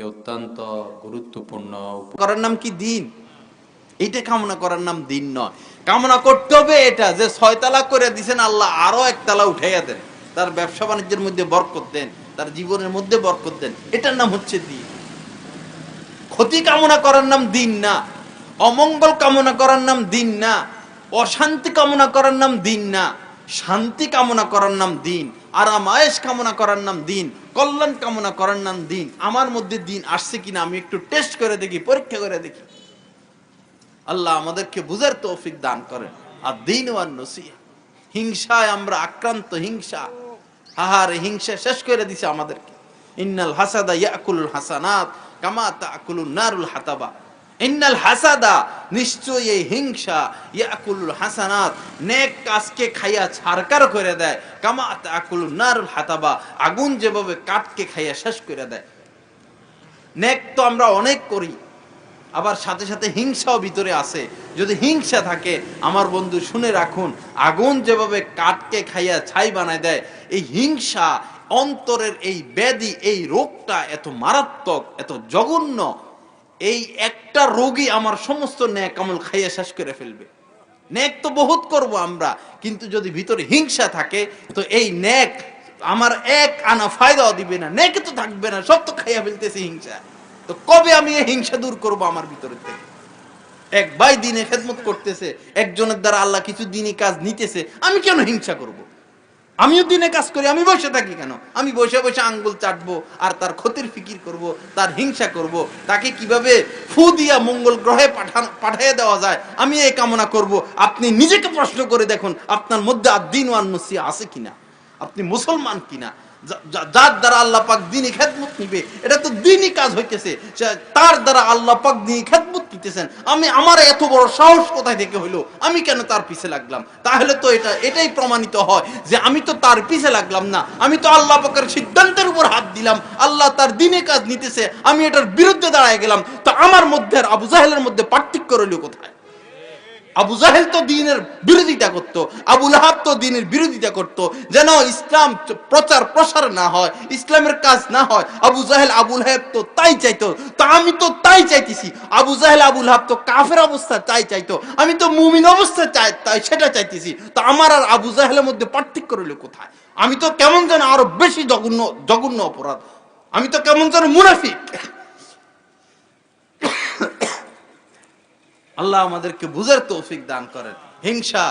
একটি অত্যন্ত গুরুত্বপূর্ণ করার নাম কি দিন? এটা কামনা করার নাম দিন নয়। কামনা করতে হবে এটা, যে ছয় তালা করে দিছেন, আল্লাহ আরও এক তালা উঠাইয়া দেন। তার ব্যবসা বাণিজ্যের মধ্যে বরকত দেন, তার জীবনের মধ্যে বরকত দেন। এটার নাম হচ্ছে দিন। ক্ষতি কামনা করার নাম দিন না, অমঙ্গল কামনা করার নাম দিন না, অশান্তি কামনা করার নাম দিন না, শান্তি কামনা করার নাম দিন। আরাম আয়েস কামনা করার নাম দিন, কল্যাণ কামনা করার নাম দিন। আমার মধ্যে দিন আসছে কিনা আমি একটু টেস্ট করে দেখি, পরীক্ষা করে দেখি। আল্লাহ আমাদেরকে বুঝার তৌফিক দান করেন। আর দিন ওয়ান নসিহা। হিংসায় আমরা আক্রান্ত, হিংসা। হাহারে হিংসা শেষ করে দিছে আমাদেরকে। ইন্নাল হাসাদা ইয়াকুলুল হাসানাত কামা তাকুলুন নারুল হাতাবা। ইন্নাল হাসাদা, নিশ্চয়ই এই হিংসা, ইয়াকুলুল হাসানাত, নেক কাজকে খাইয়া ছারকার করে দেয়, কামা তাকুলুন নারুল হাতাবা, আগুন যেভাবে কাঠকে খাইয়া শেষ করে দেয়। নেক তো আমরা অনেক করি, আবার সাথে সাথে হিংসাও ভিতরে আছে যদি হিংসা থাকে, আমার বন্ধু শুনে রাখুন, আগুন যেভাবে কাঠকে খাইয়া ছাই বানায় দেয়, এই হিংসা, অন্তরের এই ব্যাধি, এই রোগটা এত মারাত্মক, এত জঘন্য এই একটা রোগী আমার সমস্ত ন্যাক আমল খাইয়া শেষ করে ফেলবে। ন্যাক তো বহুত করব আমরা, কিন্তু যদি ভিতরে হিংসা থাকে, তো এই ন্যাক আমার এক আনা ফায়দাও দিবে না। নেকে তো থাকবে না, সব তো খাইয়া ফেলতেছে হিংসা। তো কবে আমি এই হিংসা দূর করব আমার ভিতরে থেকে? এক ভাই দিনে খেদমত করতেছে, একজনের দ্বারা আল্লাহ কিছু দিনই কাজ নিতেছে, আমি কেন হিংসা করব। আমিও দিনে কাজ করি, আমি বসে থাকি কেন? আমি বসে বসে আঙ্গুল চাটবো, আর তার ক্ষতির ফিকির করব, তার হিংসা করব, তাকে কীভাবে ফু দিয়া মঙ্গল গ্রহে পাঠান, পাঠিয়ে দেওয়া যায়, আমি এই কামনা করব। আপনি নিজেকে প্রশ্ন করে দেখুন, আপনার মধ্যে আর দিন ওয়ান আছে কিনা? আপনি মুসলমান কিনা? যার দ্বারা আল্লাহ পাক দিনই খেদমত নিবে, এটা তো দিনই কাজ হইতেছে। তার দ্বারা আল্লাহ পাক দিনই খেদমত নিতেছেন। আমি আমার এত বড় সাহস কোথায় থেকে হইল? আমি কেন তার পিছে লাগলাম? তাহলে তো এটা এটাই প্রমাণিত হয় যে আমি তো তার পিছে লাগলাম না। আমি তো আল্লাহ পাকের সিদ্ধান্তের উপর হাত দিলাম। আল্লাহ তার দিনে কাজ নিতেছে। আমি এটার বিরুদ্ধে দাঁড়ায় গেলাম। তো আমার মধ্যে আর আবু জাহেলের মধ্যে পার্থক্য রইল কোথায়? আবু জাহেল তো দিনের বিরোধিতা করত, আবু লাহাব তো দিনের বিরোধিতা করত, যেন ইসলাম প্রচার প্রসার না হয়, ইসলামের কাজ না হয়, আবু জাহেল, আবু লাহেব তো তাই চাইতো, তা আমি তো তাই চাইতেছি, আবু জাহেল, আবু লাহাব তো কাফের অবস্থা তাই চাইতো, আমি তো মুমিন অবস্থা চাই, তাই সেটা চাইতেছি, তো আমার আর আবু জাহেলের মধ্যে পার্থক্য রইল কোথায়? আমি তো কেমন যেন আরও বেশি জঘন্য জঘন্য অপরাধ, আমি তো কেমন যেন মুনাফিক। আল্লাহ আমাদেরকে বুঝার তৌফিক দান করেন। হিংসা,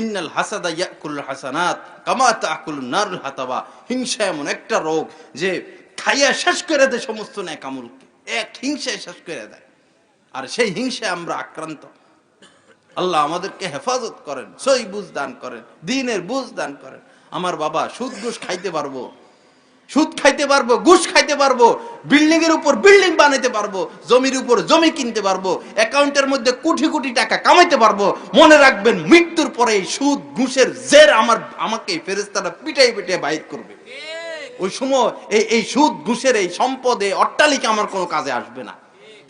ইন্নাল হাসাদা ইয়াকুল হাসানাত কামা তাকুল নারুল হাতাবা। হিংসা এমন একটা রোগ যে খাইয়া শেষ করে দেয় সমস্ত ন্যাক আমলকে এক হিংসায় শেষ করে দেয়। আর সেই হিংসায় আমরা আক্রান্ত। আল্লাহ আমাদেরকে হেফাজত করেন, সই বুঝ দান করেন, দিনের বুঝ দান করেন। আমার বাবা সুদ ঘুষ খাইতে পারব সুদ খাইতে পারব, ঘুষ খাইতে পারব বিল্ডিং এর উপর বিল্ডিং বানাইতে পারব, জমির উপর জমি কিনতে পারব, অ্যাকাউন্টের মধ্যে কোটি কোটি টাকা কামাইতে পারব, মনে রাখবেন মৃত্যুর পরে সুদ, ঘুষের জের আমার, আমাকে ফেরেস্তারা পিটাই পিটাই বাইর করবে। ওই সময় এই এই সুদ, ঘুষের এই সম্পদে অট্টালিকা আমার কোনো কাজে আসবে না।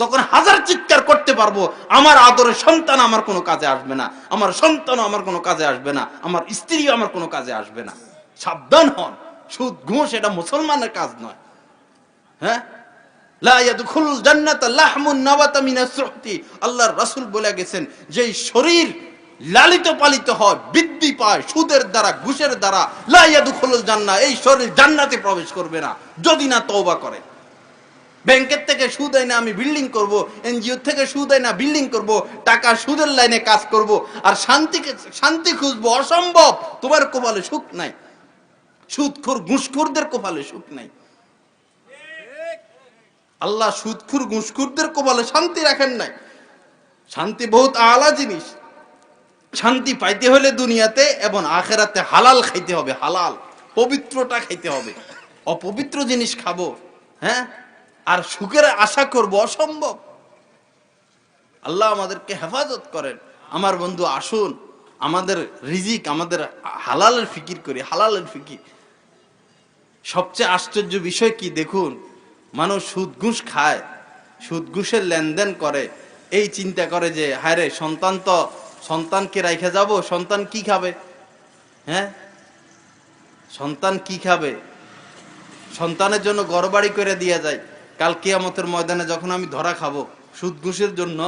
তখন হাজার চিৎকার করতে পারব, আমার আদরের সন্তান আমার কোনো কাজে আসবে না, আমার সন্তানও আমার কোনো কাজে আসবে না, আমার স্ত্রী আমার কোনো কাজে আসবে না। সাবধান হন। সুদ, ঘুষ, এটা মুসলমানের কাজ নয়। হ্যাঁ? আল্লাহর রাসূল বলে গেছেন যে শরীর লালিত পালিত হয়, বৃদ্ধি পায়, সুদের দ্বারা, ঘুষের দ্বারা, লা ইয়াদখুলুল জান্নাহ এই শরীর জান্নাতে প্রবেশ করবে না, যদি না তওবা করে। ব্যাংকের থেকে সুদ না আমি বিল্ডিং করব এনজিও থেকে সুদ না বিল্ডিং করব, টাকা সুদের লাইনে কাজ করব, আর শান্তিকে, শান্তি খুঁজবো অসম্ভব, তোমার কপালে সুখ নাই। সুদখোর ঘুষখোরদের কপালে সুখ নাই। আল্লাহ সুদখুর ঘুষখুরদের কপালে শান্তি রাখেন নাই। শান্তি বহুত আলা জিনিস। শান্তি পাইতে হলে দুনিয়াতে এবং আখেরাতে হালাল খাইতে হবে, হালাল পবিত্রটা খাইতে হবে। অপবিত্র জিনিস খাব হ্যাঁ? আর সুখের আশা করব অসম্ভব। আল্লাহ আমাদেরকে হেফাজত করেন। আমার বন্ধু, আসুন। আমাদের রিজিক, আমাদের হালালের ফিকির করি, হালালের ফিকির। সবচেয়ে আশ্চর্য বিষয় কি দেখুন? মানুষ সুদ ঘুষ খায় সুদ ঘুষের লেনদেন করে। এই চিন্তা করে যে, হায় রে, সন্তান তো সন্তানকে রাইখে যাব? সন্তান কি খাবে? হ্যাঁ? সন্তান কি খাবে? সন্তানের জন্য গড়বাড়ি করে দিয়ে যায়। কাল কিয়ামতের ময়দানে যখন আমি ধরা খাব সুদ ঘুষের জন্য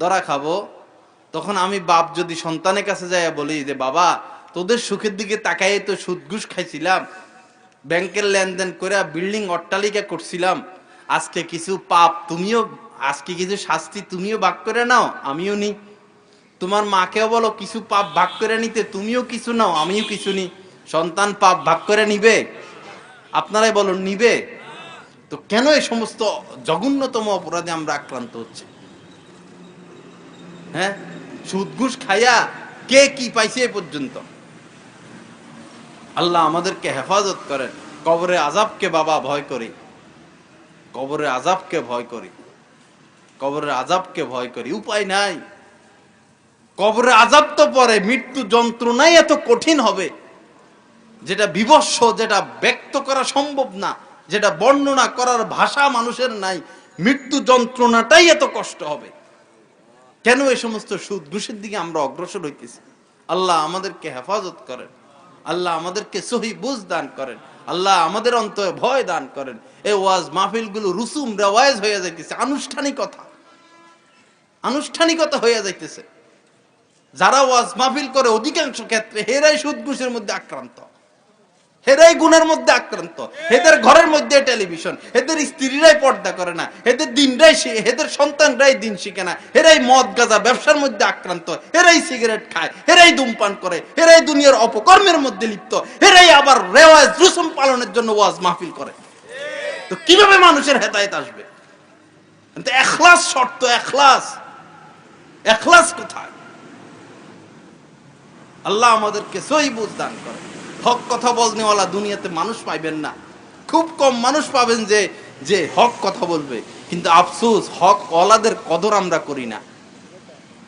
ধরা খাব, তখন আমি বাপ যদি সন্তানের কাছে যাইয়া বলি যে, বাবা, তোদের সুখের দিকে তাকাই তো সুদ ঘুষ খাইছিলাম ব্যাংকের লেনদেন করে বিল্ডিং অট্টালিকা করছিলাম। আজকে কিছু পাপ তুমিও, আজকে কিছু শাস্তি তুমিও ভাগ করে নাও, আমিও নিই তোমার মাকেও বলো, কিছু পাপ ভাগ করে নিতে তুমিও কিছু নাও, আমিও কিছু নি। সন্তান পাপ ভাগ করে নিবে? আপনারাই বলো, নিবে? তো কেন এই সমস্ত জঘন্যতম অপরাধে আমরা আক্রান্ত হচ্ছে? হ্যাঁ? সুদ ঘুষ খাইয়া কে কি পাইছে এ পর্যন্ত? আল্লাহ আমাদেরকে হেফাজত করেন। কবরে আজাবকে বাবা ভয় করি। কবরে আজাবকে ভয় করি। কবরের আজাবকে ভয় করি। উপায় নাই। কবরে আজাব তো পরে, মৃত্যু যন্ত্রণাই এত কঠিন হবে, যেটা বিবস্ব যেটা ব্যক্ত করা সম্ভব না, যেটা বর্ণনা করার ভাষা মানুষের নাই। মৃত্যু যন্ত্রণাটাই এত কষ্ট হবে। কেন এই সমস্ত সুদ ঘুষের দিকে আমরা অগ্রসর হইতেছি? আল্লাহ আমাদেরকে হেফাজত করেন। আল্লাহ আমাদেরকে সহি বুঝ দান করেন। আল্লাহ আমাদের অন্তরে ভয় দান করেন। এই ওয়াজ মাহফিলগুলো রুসুম রেওয়াজ হয়ে যাইতেছে, আনুষ্ঠানিকতা। আনুষ্ঠানিকতা হয়ে যাইতেছে। যারা ওয়াজ মাহফিল করে, অধিকাংশ ক্ষেত্রে হেরাই সুদ মধ্যে আক্রান্ত। হেরাই গুণের মধ্যে আক্রান্ত। এদের ঘরের মধ্যে টেলিভিশন এদের স্ত্রীরাই পর্দা করে না এদের দিনরাই এদের সন্তানরাই দিন শিখে না এরাই মদ গাঁজা ব্যবসার মধ্যে আক্রান্ত এরাই সিগারেট খায় এরাই ধূমপান করে এরাই দুনিয়ার অপকর্মের মধ্যে লিপ্ত এরাই আবার রেওয়াজ রুসুম পালনের জন্য ওয়াজ মাহফিল করে। তো কীভাবে মানুষের হেদায়েত আসবে? এখলাস শর্ত, এখলাস। এখলাস কোথায়? আল্লাহ আমাদেরকে সহি বুঝ দান করে হক কথা বলনেওয়ালা দুনিয়াতে মানুষ পাইবেন না। খুব কম মানুষ পাবেন যে যে হক কথা বলবে। কিন্তু আফসোস, হক ওয়ালাদের কদর আমরা করি না।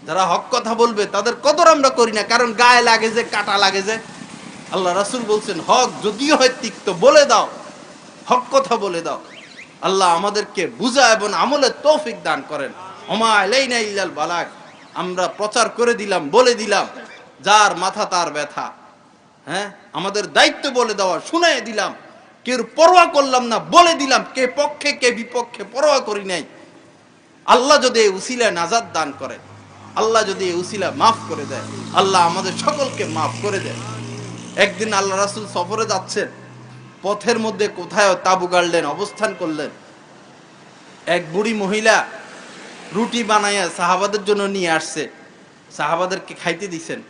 যারা হক কথা বলবে, তাদের কদর আমরা করি না। কারণ গায়ে লাগে যে, কাটা লাগে যে। আল্লাহ রাসুল বলছেন, হক যদিও হয় তিক্ত, বলে দাও। হক কথা বলে দাও। আল্লাহ আমাদেরকে বুঝা এবং আমলের তৌফিক দান করেন। ওমা বালাক আমরা প্রচার করে দিলাম, বলে দিলাম। যার মাথা তার ব্যথা। হ্যাঁ? আমাদের দায়িত্ব বলে দেওয়া শুনাই দিলাম। কেউ পরোয়া করলাম না, বলে দিলাম, কে পক্ষে, কে বিপক্ষে, পরোয়া করি নাই। আল্লাহ যদি এই উসিলা নাজাদ দান করে, আল্লাহ যদি এই উসিলা মাফ করে দেয়, আল্লাহ আমাদের সকলকে মাফ করে দেয়। একদিন আল্লাহ রাসুল সফরে যাচ্ছেন, পথের মধ্যে কোথায় তাবু গাড়লেন, অবস্থান করলেন। এক বুড়ি মহিলা রুটি বানাইয়া সাহাবাদের জন্য নিয়ে আসছে। সাহাবাদেরকে খাইতে দিছেন।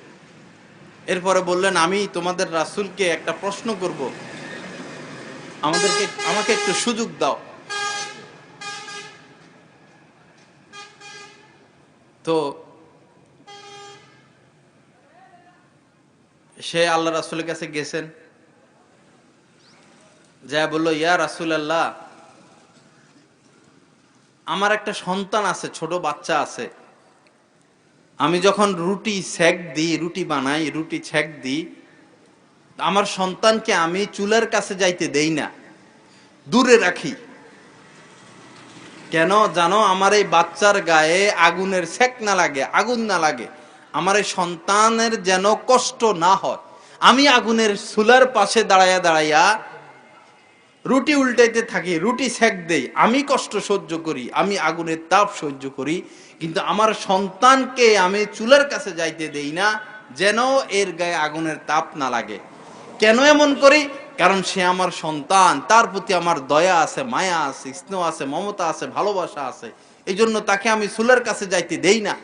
এরপরে বললেন, আমি তোমাদের রাসূলকে একটা প্রশ্ন করব। আমাদেরকে, আমাকে একটু সুযোগ দাও। তো সে আল্লাহ রাসূলের কাছে গেছেন। যা বলল, ইয়া রাসূল আল্লাহ আমার একটা সন্তান আছে, ছোট বাচ্চা আছে। আমি যখন রুটি সেক দিই, রুটি বানাই, রুটি ছেক দিই, আমার সন্তানকে আমি চুলার কাছে যাইতে দেই না, দূরে রাখি। কেন? জানো, আমার এই বাচ্চার গায়ে আগুনের সেক না লাগে, আগুন না লাগে। আমার এই সন্তানের যেন কষ্ট না হয়। আমি আগুনের চুলার পাশে দাঁড়াইয়া দাঁড়াইয়া রুটি উল্টাইতে থাকি, রুটি সেক দেই, আমি কষ্ট সহ্য করি, আমি আগুনের তাপ সহ্য করি, কিন্তু আমার সন্তানকে আমি চুলার কাছে যাইতে দেই না, যেন এর গায়ে আগুনের তাপ না লাগে। কেন এমন করি? কারণ সে আমার সন্তান, তার প্রতি আমার দয়া আছে, মায়া আছে, স্নেহ আছে, মমতা আছে, ভালোবাসা আছে এই জন্য তাকে আমি চুলার কাছে যাইতে দেই না।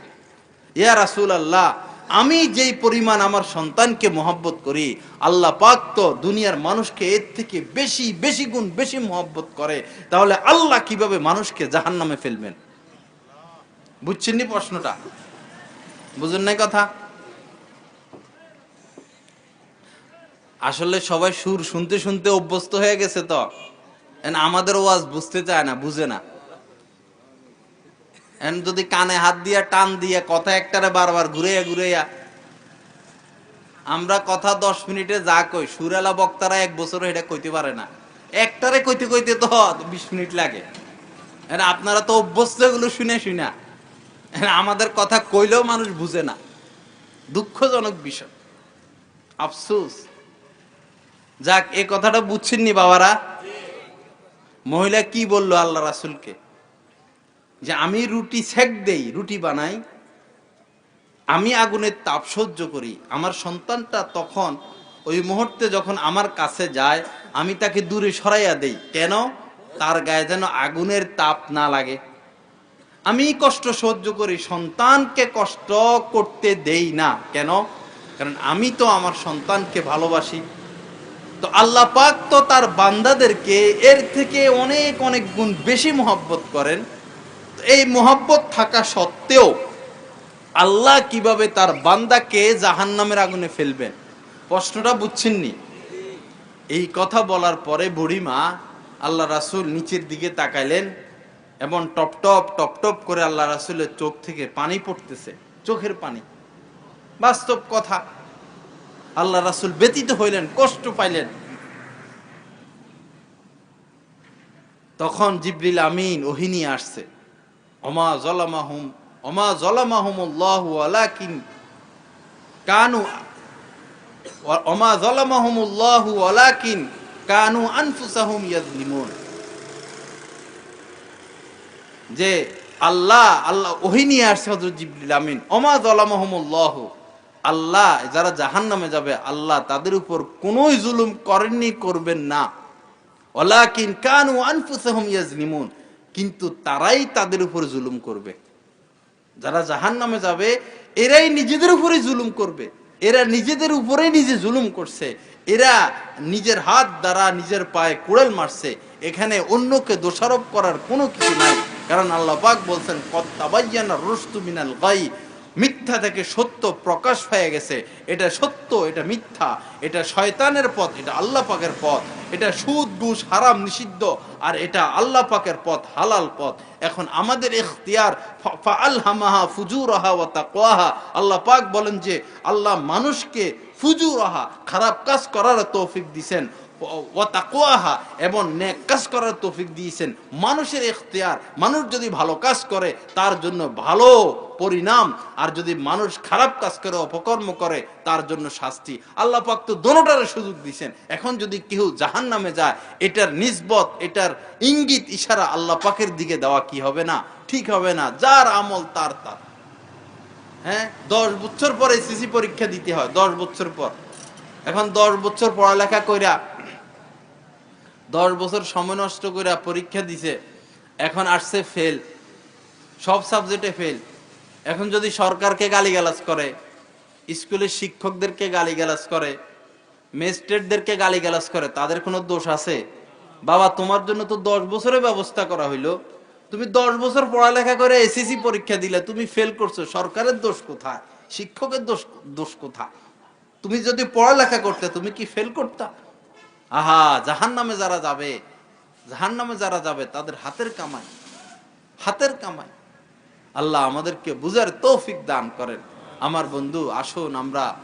ইয়া রাসূল আল্লাহ আমি যেই পরিমাণ আমার সন্তানকে মহব্বত করি, আল্লাহ পাক তো দুনিয়ার মানুষকে এর থেকে বেশি বেশি গুণ, বেশি মহব্বত করে। তাহলে আল্লাহ কীভাবে মানুষকে জাহান্নামে ফেলবেন? বুঝছেন নি প্রশ্নটা? বুঝেন নাই কথা? আসলে সবাই সুর শুনতে শুনতে অভ্যস্ত হয়ে গেছে তো। আমাদের ওয়াজ বুঝতে চায় না, বুঝে না। যদি কানে হাত দিয়া টান দিয়া কথা একটারে বারবার ঘুরাইয়া ঘুরাইয়া। আমরা কথা দশ মিনিটে যা কই, সুরেলা বক্তারা এক বছর এটা কইতে পারে না। একটারে কইতে কইতে তো বিশ মিনিট লাগে। আপনারা তো অভ্যস্ত এগুলো শুনে শুনা। আমাদের কথা কইলেও মানুষ বুঝে না। দুঃখজনক বিষয়। আফসোস। যাক, এ কথাটা বুঝছেননি বাবারা? মহিলা কি বলল আল্লাহ রাসুলকে? যে আমি রুটি সেক দেই, রুটি বানাই, আমি আগুনের তাপ সহ্য করি, আমার সন্তানটা তখন ওই মুহূর্তে যখন আমার কাছে যায়, আমি তাকে দূরে সরাইয়া দেই। কেন? তার গায়ে যেন আগুনের তাপ না লাগে। আমি কষ্ট সহ্য করি, সন্তানকে কষ্ট করতে দেই না। কেন? কারণ আমি তো আমার সন্তানকে ভালোবাসি। তো আল্লাহ পাক তো তার বান্দাদেরকে এর থেকে অনেক অনেক গুণ বেশি মহব্বত করেন। এই মহব্বত থাকা সত্ত্বেও আল্লাহ কীভাবে তার বান্দাকে জাহান্নামের আগুনে ফেলবেন? প্রশ্নটা বুঝছেননি? এই কথা বলার পরে বুড়িমা আল্লাহ রাসূল নিচের দিকে তাকাইলেন এবং টপ টপ টপ টপ করে আল্লাহ রাসূলের চোখ থেকে পানি পড়তেছে, চোখের পানি। বাস্তব কথা। আল্লাহ রাসূল ব্যতীত হইলেন, কষ্ট পাইলেন। তখন জিবরিল আমিন ওহিনী আসছে। অমা অমা কানু অমা কানু যে আল্লাহ আল্লাহ ওহি নিয়ে আসছে হজরত জিবরিল আমিন। অমা জলামাহুমুল্লাহ, আল্লাহ, যারা জাহান্নামে যাবে, আল্লাহ তাদের উপর কোনোই জুলুম করেননি, করবেন না। ওলাকিন কানু আনফুসাহুম ইয়াজলিমুন কিন্তু তারাই তাদের উপর জুলুম করবে। যারা জাহান নামে যাবে, এরাই নিজেদের উপরে জুলুম করবে। এরা নিজেদের উপরে নিজে জুলুম করছে। এরা নিজের হাত দ্বারা নিজের পায়ে কুড়েল মারছে। এখানে অন্যকে দোষারোপ করার কোনো কিছু নাই। কারণ আল্লাহ পাক বলছেন কত্তাবাইয়ানা রুস্তু মিনাল গাই মিথ্যা থেকে সত্য প্রকাশ হয়ে গেছে। এটা সত্য, এটা মিথ্যা। এটা শয়তানের পথ, এটা আল্লাহ পাকের পথ। এটা সুদ, ঘুষ, হারাম, নিষিদ্ধ। আর এটা আল্লাহ পাকের পথ, হালাল পথ। এখন আমাদের ইখতিয়ার ফাআলহামাহা ফুজুরাহা ওয়া তাকওয়াহা। আল্লাহ পাক বলেন যে, আল্লাহ মানুষকে ফুজুরাহা, খারাপ কাজ করার তৌফিক দিছেন। ও এবং কাজ করার দিয়েছেন। মানুষের ইখতিয়ার, মানুষ যদি ভালো কাজ করে, তার জন্য ভালো পরিণাম। আর যদি মানুষ খারাপ কাজ করে, অপকর্ম করে, তার জন্য শাস্তি। আল্লাহ পাক তো সুযোগ দিয়েছেন। এখন যদি কেউ জাহান নামে যায়, এটার নিসবত, এটার ইঙ্গিত, ইশারা আল্লাহ পাকের দিকে দেওয়া কি হবে না? ঠিক হবে না। যার আমল তার তার। হ্যাঁ? দশ বছর পরে সিসি পরীক্ষা দিতে হয়, দশ বছর পর। এখন দশ বছর পড়ালেখা কইরা দশ বছর সময় নষ্ট করে পরীক্ষা দিছে, এখন আসছে ফেল সব সাবজেক্টে ফেল এখন যদি সরকারকে গালিগালাজ করে, স্কুলের শিক্ষকদেরকে গালিগালাজ করে ম্যাজিস্ট্রেটদেরকে গালিগালাজ করে, তাদের কোনো দোষ আছে? বাবা, তোমার জন্য তো দশ বছরের ব্যবস্থা করা হইল। তুমি দশ বছর পড়ালেখা করে এসএসসি পরীক্ষা দিলে, তুমি ফেল করছ। সরকারের দোষ কোথায়? শিক্ষকের দোষ দোষ কোথায়? তুমি যদি পড়ালেখা করতে, তুমি কি ফেল করতা? আহা জাহান নামে যারা যাবে জাহান নামে যারা যাবে, তাদের হাতের কামাই হাতের কামাই। আল্লাহ আমাদেরকে বুঝার তৌফিক দান করেন। আমার বন্ধু, আসুন আমরা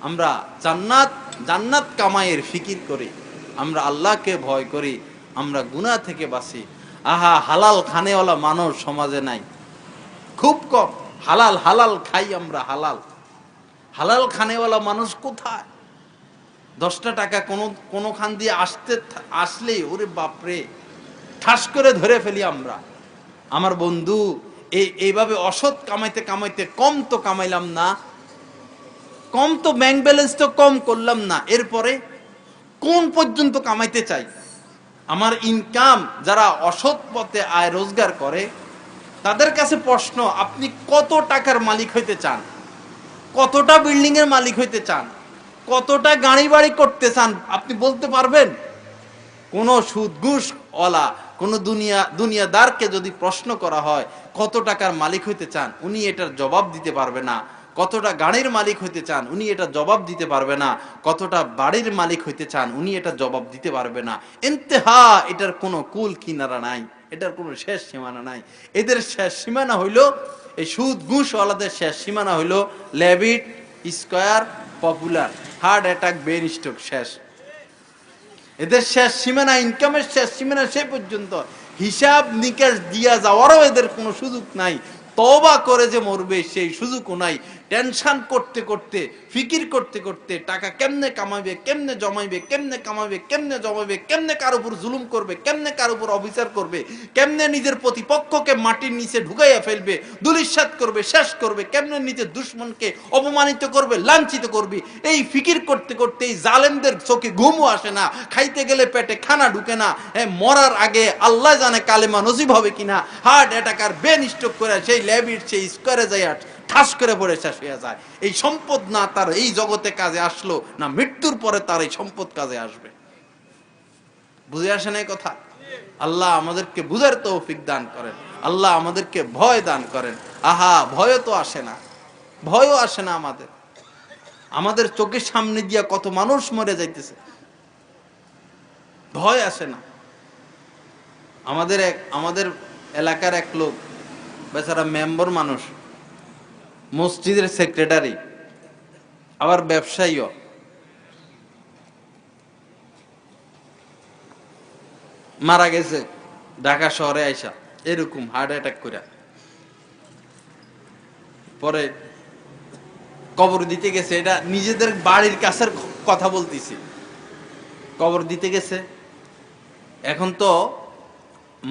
আমরা জান্নাত জান্নাত কামাইয়ের ফিকির করি। আমরা আল্লাহকে ভয় করি, আমরা গুনাহ থেকে বাঁচি। আহা, হালাল খানেওয়ালা মানুষ সমাজে নাই। খুব কম, হালাল হালাল খাই আমরা, হালাল। হালাল খানেওয়ালা মানুষ কোথায়? দশটা টাকা কোনো কোনো খান দিয়ে আসতে, আসলেই, ওরে বাপরে, ঠাস করে ধরে ফেলি আমরা। আমার বন্ধু, এই, এইভাবে অসৎ কামাইতে কামাইতে কম তো কামাইলাম না, কম তো ব্যাংক ব্যালেন্স তো কম করলাম না, এরপরে কোন পর্যন্ত কামাইতে চাই? আমার ইনকাম যারা অসৎ পথে আয় রোজগার করে, তাদের কাছে প্রশ্ন, আপনি কত টাকার মালিক হইতে চান? কতটা বিল্ডিং এর মালিক হইতে চান? কতটা গাড়ি বাড়ি করতে চান আপনি বলতে পারবেন? কোন সুদ ঘুষ ওলা, কোন দুনিয়া, দুনিয়াদারকে যদি প্রশ্ন করা হয়, কত টাকার মালিক হইতে চান, উনি এটার জবাব দিতে পারবে না। কতটা গাড়ির মালিক হইতে চান, উনি এটা জবাব দিতে পারবে না। কতটা বাড়ির মালিক হইতে চান, উনি এটা জবাব দিতে পারবে না। এন্তেহা এটার কোনো কুল কিনারা নাই, এটার কোনো শেষ সীমানা নাই। এদের শেষ সীমানা হইল, এই সুদ ঘুষ ওয়ালাদের শেষ সীমানা হইল ল্যাবিট Square Popular heart attack brain stroke শেষ। এদের শেষ সীমানা ইনকামের শেষ সীমানা সে পর্যন্ত। হিসাব নিকাশ দিয়া যাওয়ারও এদের কোনো সুযোগ নাই। তবা করে যে মরবে সেই সুযোগও নাই। টেনশন করতে করতে ফিকির করতে করতে টাকা কেমনে কামাইবে কেমনে জমাইবে কেমনে কামাইবে কেমনে জমাইবে কেমনে কার উপর জুলুম করবে কেমনে কার উপর অবিচার করবে কেমনে নিজের প্রতিপক্ষকে মাটির নিচে ঢুকাইয়া ফেলবে দুলিশ্বাত করবে শেষ করবে কেমনে নিজের দুশ্মনকে অপমানিত করবে লাঞ্ছিত করবে এই ফিকির করতে করতে এই জালেমদের চোখে ঘুমও আসে না খাইতে গেলে পেটে খানা ঢুকে না এ, মরার আগে আল্লাহ জানে কালেমা নসিব হবে কিনা হার্ট অ্যাটাকার বেন স্ট্রোক করে সেই ল্যাবির সেই স্কোয়ারে যায় ঠাস করে পড়ে শেষ হয়ে যায়। এই সম্পদ না তার এই জগতে কাজে আসলো, না মৃত্যুর পরে তার এই সম্পদ কাজে আসবে। বুঝে আসে না কথা? আল্লাহ আমাদেরকে বুঝার তৌফিক দান করেন। আল্লাহ আমাদেরকে ভয় দান করেন। আহা ভয় তো আসে না। ভয়ও আসে না আমাদের। আমাদের চোখের সামনে দিয়া কত মানুষ মরে যাইতেছে। ভয় আসে না। আমাদের এক, আমাদের এলাকার এক লোক, বেচারা মেম্বর মানুষ মসজিদের সেক্রেটারি, আবার ব্যবসায়ীও। মারা গেছে, ঢাকা শহরে আইসা, এরকম হার্ট অ্যাটাক করে পরে কবর দিতে গেছে, এটা নিজেদের বাড়ির কাছের কথা বলতেছি। কবর দিতে গেছে। এখন তো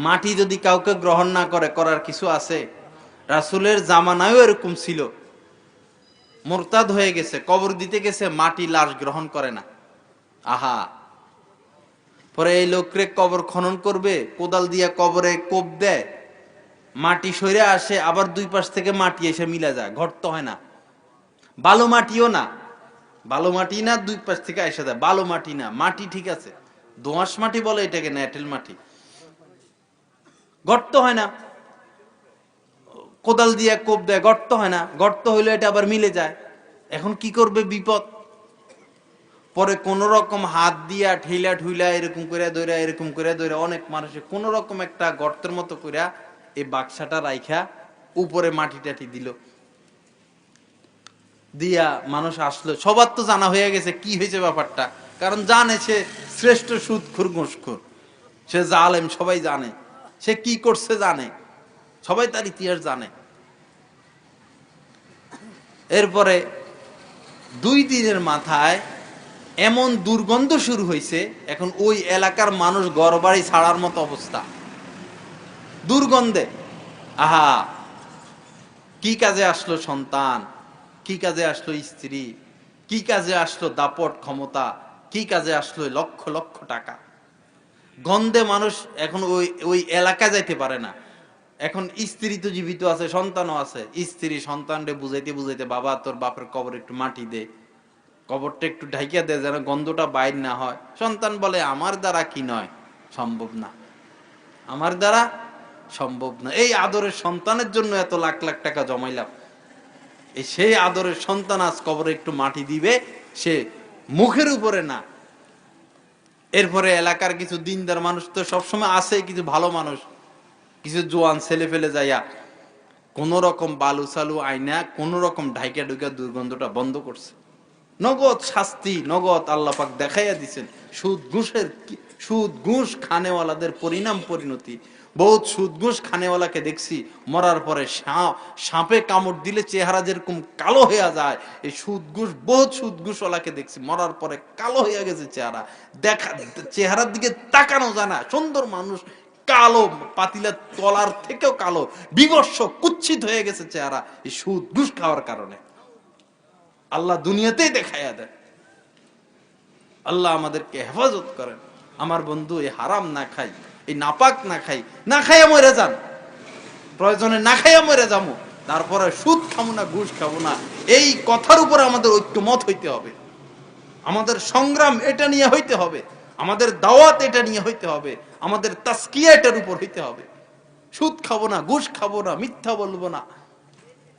মাটি যদি কাউকে গ্রহণ না করে, করার কিছু আছে? রাসুলের জামানায়ও এরকম ছিল। মোরতাদ হয়ে গেছে, কবর দিতে গেছে, মাটি লাশ গ্রহণ করে না। আহা! পরে এই লোকরে কবর খনন করবে, কোদাল দিয়া কবরে কোপ দেয়, মাটি সরে আসে, আবার দুই পাশ থেকে মাটি এসে মিলা যায়, ঘর তো হয় না। বালু মাটিও না। বালু মাটি না, দুই পাশ থেকে এসে যায়। বালু মাটি না, মাটি ঠিক আছে। দোঁয়াশ মাটি বলে এটাকে ন্যাটেল মাটি। গর্ত হয় না। কোদাল দিয়ে কোপ দেয়, গর্ত হয় না। গর্ত হইলে এটা আবার মিলে যায়। এখন কি করবে বিপদ? পরে কোন রকম হাত দিয়া ঠেলা ঠুইলা এরকম করে দইরা এরকম করে দইরা অনেক মানুষে কোন রকম একটা গর্তের মতো করিয়া এই বাক্সাটা রাইখা উপরে মাটি টাটি দিল। দিয়া মানুষ আসলো। সবার তো জানা হয়ে গেছে কি হয়েছে ব্যাপারটা। কারণ জানে সে শ্রেষ্ঠ সুদখুর ঘুষখুর। সে জালেম, সবাই জানে। সে কি করছে জানে? সবাই তার ইতিহাস জানে। এরপরে দুই দিনের মাথায় এমন দুর্গন্ধ শুরু হয়েছে, এখন ওই এলাকার মানুষ গড়বাড়ি ছাড়ার মতো অবস্থা। দুর্গন্ধে, আহা, কি কাজে আসলো সন্তান? কি কাজে আসলো স্ত্রী? কি কাজে আসলো দাপট ক্ষমতা? কি কাজে আসলো লক্ষ লক্ষ টাকা? গন্ধে মানুষ এখন ওই ওই এলাকা যাইতে পারে না। এখন স্ত্রী তো জীবিত আছে, সন্তানও আছে। স্ত্রী সন্তানরে বুঝাইতে বুঝাইতে বাবা তোর বাপের কবর একটু মাটি দে। কবরটা একটু ঢাইকা দে যেন গন্ধটা বাইর না হয়। সন্তান বলে, আমার দ্বারা কি নয়? সম্ভব না। আমার দ্বারা? সম্ভব না। এই আদরের সন্তানের জন্য এত লাখ লাখ টাকা জমাইলাম। এই সেই আদরের সন্তান আজ কবরে একটু মাটি দিবে, সে মুখের উপরে না। এরপরে এলাকার কিছু দিনদার মানুষ তো সবসময় আছে, কিছু ভালো মানুষ। কিছু জোয়ান ছেলে ফেলে যাইয়া কোন রকম বালু সালু আইনা, কোন রকম ঢাইকা ঢুকা দুর্গন্ধটা বন্ধ করছে। নগদ শাস্তি, নগদ আল্লাপাক দেখাইয়া দিছেন। সুদ ঘুষের সুদ ঘুষ খানেওয়ালাদের পরিণাম পরিণতি। বহুত সুদ ঘুষ খানেওয়ালাকে দেখছি মরার পরে সাপ সাপে কামড় দিলে চেহারা যেরকম কালো হয়ে যায়, এই সুদ ঘুষ বহুত সুদ ঘুষওয়ালাকে দেখছি মরার পরে কালো হয়ে গেছে চেহারা। দেখা চেহারার দিকে তাকানো যায় না। সুন্দর মানুষ কালো পাতিলা তলার থেকেও কালো, বিবর্ষ, কুচ্ছিত হয়ে গেছে চেহারা, এই সুদ ঘুষ খাওয়ার কারণে। আল্লাহ দুনিয়াতেই দেখাইয়া দেয় আল্লাহ আমাদেরকে হেফাজত করেন। আমার বন্ধু, এই হারাম না খাই, এই নাপাক না খাই, না খাইয়া মরে যান। প্রয়োজনে না খাইয়া মরে যাব তারপরে সুদ খাব না, ঘুষ খাব না, এই কথার উপরে আমাদের ঐক্যমত হইতে হবে। আমাদের সংগ্রাম এটা নিয়ে হইতে হবে। আমাদের দাওয়াত এটা নিয়ে হইতে হবে, আমাদের তাস্কিয়া এটার উপর হইতে হবে। সুদ খাব না, ঘুষ খাব না, মিথ্যা বলব না,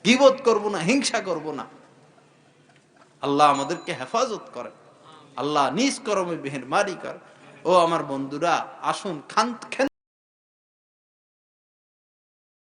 গিবত করব না, হিংসা করব না। আল্লাহ আমাদেরকে হেফাজত করে আল্লাহ নিজ করমে মেহেরমারি কর ও আমার বন্ধুরা, আসুন খান